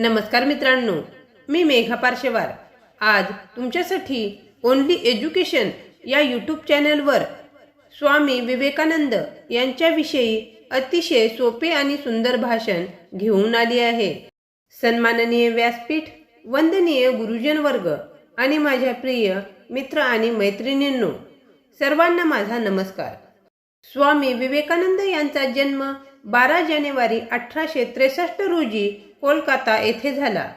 नमस्कार मित्रांनो मी मेघा पार्शेवार. आज तुमच्यासाठी ओनली एज्युकेशन या यूट्यूब चॅनलवर स्वामी विवेकानंद यांच्याविषयी अतिशय सोपे आणि सुंदर भाषण घेऊन आली आहे. सन्माननीय व्यासपीठ वंदनीय गुरुजन वर्ग आणि माझ्या प्रिय मित्र आणि मैत्रिणींनो सर्वांना माझा नमस्कार. स्वामी विवेकानंद यांचा जन्म बारा जानेवारी अठराशे त्रेसष्ट रोजी कोलकाता येथे झाला.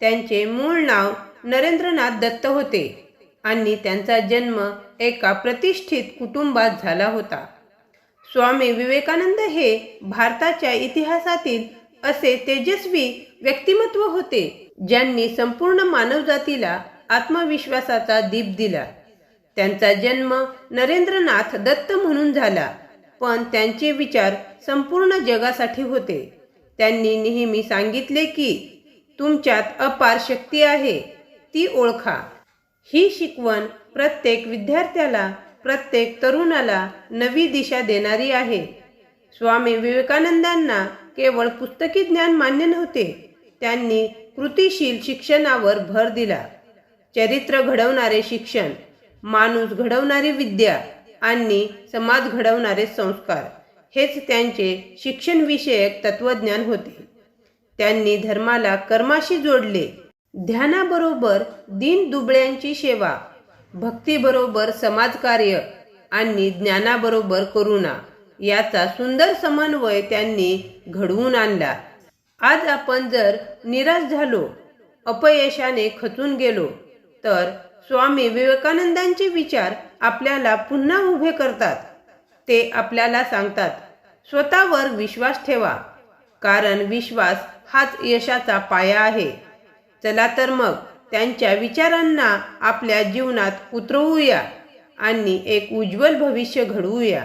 त्यांचे मूळ नाव नरेंद्रनाथ दत्त होते आणि त्यांचा जन्म एका प्रतिष्ठित कुटुंबात झाला होता. स्वामी विवेकानंद हे भारताच्या इतिहासातील असे तेजस्वी व्यक्तिमत्व होते ज्यांनी संपूर्ण मानवजातीला आत्मविश्वासाचा दीप दिला. त्यांचा जन्म नरेंद्रनाथ दत्त म्हणून झाला पण त्यांचे विचार संपूर्ण जगासाठी होते. त्यांनी नेहमी सांगितले की तुमच्यात अपार शक्ती आहे. ती ओळखा. ही शिकवण प्रत्येक विद्यार्थ्याला प्रत्येक तरुणाला नवी दिशा देणारी आहे. स्वामी विवेकानंदांना केवळ पुस्तकी ज्ञान मान्य नव्हते. त्यांनी कृतिशील शिक्षणावर भर दिला. चरित्र घडवणारे शिक्षण माणूस घडवणारी विद्या आणि समाज घडवणारे संस्कार. हेच त्यांचे शिक्षणविषयक तत्वज्ञान होते. त्यांनी धर्माला कर्माशी जोडले. ध्यानाबरोबर दीन दुबळ्यांची सेवा भक्तीबरोबर समाजकार्य आणि ज्ञानाबरोबर करुणा याचा सुंदर समन्वय त्यांनी घडवून आणला. आज आपण जर निराश झालो अपयशाने खचून गेलो तर स्वामी विवेकानंदांचे विचार आपल्याला पुन्हा उभे करतात. ते आपल्याला सांगतात स्वतःवर विश्वास ठेवा कारण विश्वास हाच यशाचा पाया आहे. चला तर मग त्यांच्या विचारांना आपल्या जीवनात उतरवूया आणि एक उज्ज्वल भविष्य घडवूया.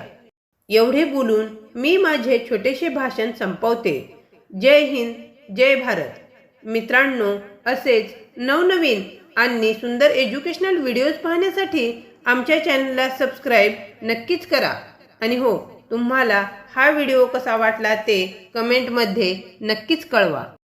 एवढे बोलून मी माझे छोटेसे भाषण संपवते. जय हिंद जय भारत. मित्रांनो असेच नवनवीन आणि सुंदर एज्युकेशनल व्हिडिओज पाहण्यासाठी आमच्या चॅनलला सबस्क्राईब नक्कीच करा. आणि हो तुम्हाला हा व्हिडिओ कसा वाटला ते कमेंटमध्ये नक्कीच कळवा.